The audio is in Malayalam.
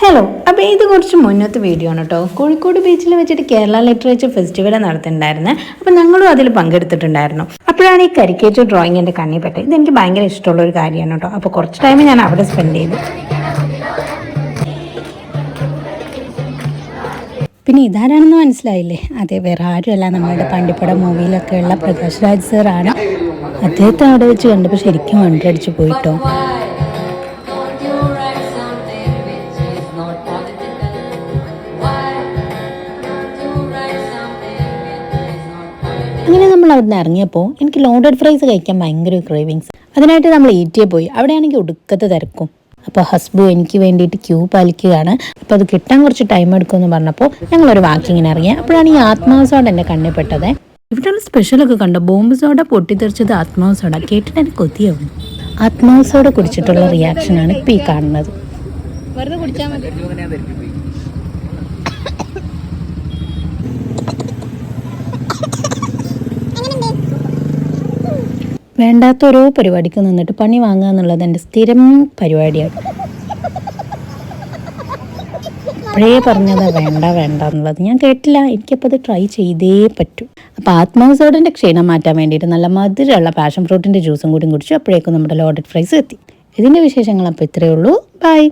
ഹലോ അപ്പോൾ ഇത് കുറച്ച് മുന്നത്തെ വീഡിയോ ആണ് കേട്ടോ കോഴിക്കോട് ബീച്ചിൽ വെച്ചിട്ട് കേരള ലിറ്ററേച്ചർ ഫെസ്റ്റിവൽ നടത്തിയിട്ടുണ്ടായിരുന്നു അപ്പോൾ ഞങ്ങളും അതിൽ പങ്കെടുത്തിട്ടുണ്ടായിരുന്നു. അപ്പോഴാണ് ഈ കരിക്കേച്ചർ ഡ്രോയിങ് എന്റെ കണ്ണിൽ പെട്ടത്. ഇതെനിക്ക് ഭയങ്കര ഇഷ്ടമുള്ള ഒരു കാര്യമാണ് കേട്ടോ അപ്പോൾ കുറച്ച് ടൈം ഞാൻ അവിടെ സ്പെൻഡ് ചെയ്തു. പിന്നെ ഇതാരാണെന്ന് മനസ്സിലായില്ലേ? അതെ വേറെ ആരുമല്ല. നമ്മളുടെ പണ്ടിപ്പട മൂവിയിലൊക്കെ ഉള്ള പ്രകാശ് രാജ് സാറാണ് അദ്ദേഹത്തെ അവിടെ വെച്ച് കണ്ടപ്പോൾ ശരിക്കും വണ്ടടിച്ച് പോയിട്ടോ അങ്ങനെ നമ്മൾ അവിടെ നിന്ന് ഇറങ്ങിയപ്പോൾ എനിക്ക് ലോഡഡ് ഫ്രൈസ് കഴിക്കാൻ ഭയങ്കര ക്രേവിങ്സ് അതിനായിട്ട് നമ്മൾ ഈറ്റിയെ പോയി. അവിടെയാണെങ്കിൽ ഒടുക്കത്തെ തിരക്കും. അപ്പോൾ ഹസ്ബു എനിക്ക് വേണ്ടിയിട്ട് ക്യൂ പാലിക്കുകയാണ്. അപ്പോൾ അത് കിട്ടാൻ കുറച്ച് ടൈം എടുക്കുമെന്ന് പറഞ്ഞപ്പോൾ ഞങ്ങളൊരു വാക്കിങ്ങിന് ഇറങ്ങി. അപ്പോഴാണ് ഈ ആത്മാവ് സോഡ എന്റെ കണ്ണിൽ പെട്ടത് ഇവിടെയുള്ള സ്പെഷ്യലൊക്കെ കണ്ടോ? ബോംബ് സോഡ പൊട്ടിത്തെറിച്ചത് ആത്മാവസോഡ കേട്ടിട്ട് എനിക്ക് കൊതിയാവും. ആത്മാവസോഡ കുടിച്ചിട്ടുള്ള റിയാക്ഷനാണ് ഇപ്പോൾ ഈ കാണുന്നത്. വേണ്ടാത്ത ഓരോ പരിപാടിക്ക് നിന്നിട്ട് പണി വാങ്ങുക എന്നുള്ളത് എന്റെ സ്ഥിരം പരിപാടിയാണ്. അപ്പോഴേ പറഞ്ഞത് വേണ്ട വേണ്ട എന്നുള്ളത്. ഞാൻ കേട്ടില്ല. എനിക്കപ്പോൾ അത് ട്രൈ ചെയ്തേ പറ്റൂ. അപ്പോൾ ആത്മാവസോഡിന്റെ ക്ഷീണം മാറ്റാൻ വേണ്ടിയിട്ട് നല്ല മധുരമുള്ള പാഷൻ ഫ്രൂട്ടിന്റെ ജ്യൂസും കൂടി കുടിച്ചു. അപ്പോഴേക്കും നമ്മുടെ ലോഡഡ് ഫ്രൈസ് എത്തി. ഇതിന്റെ വിശേഷങ്ങൾ അപ്പോൾ ഇത്രയേ ഉള്ളൂ. ബൈ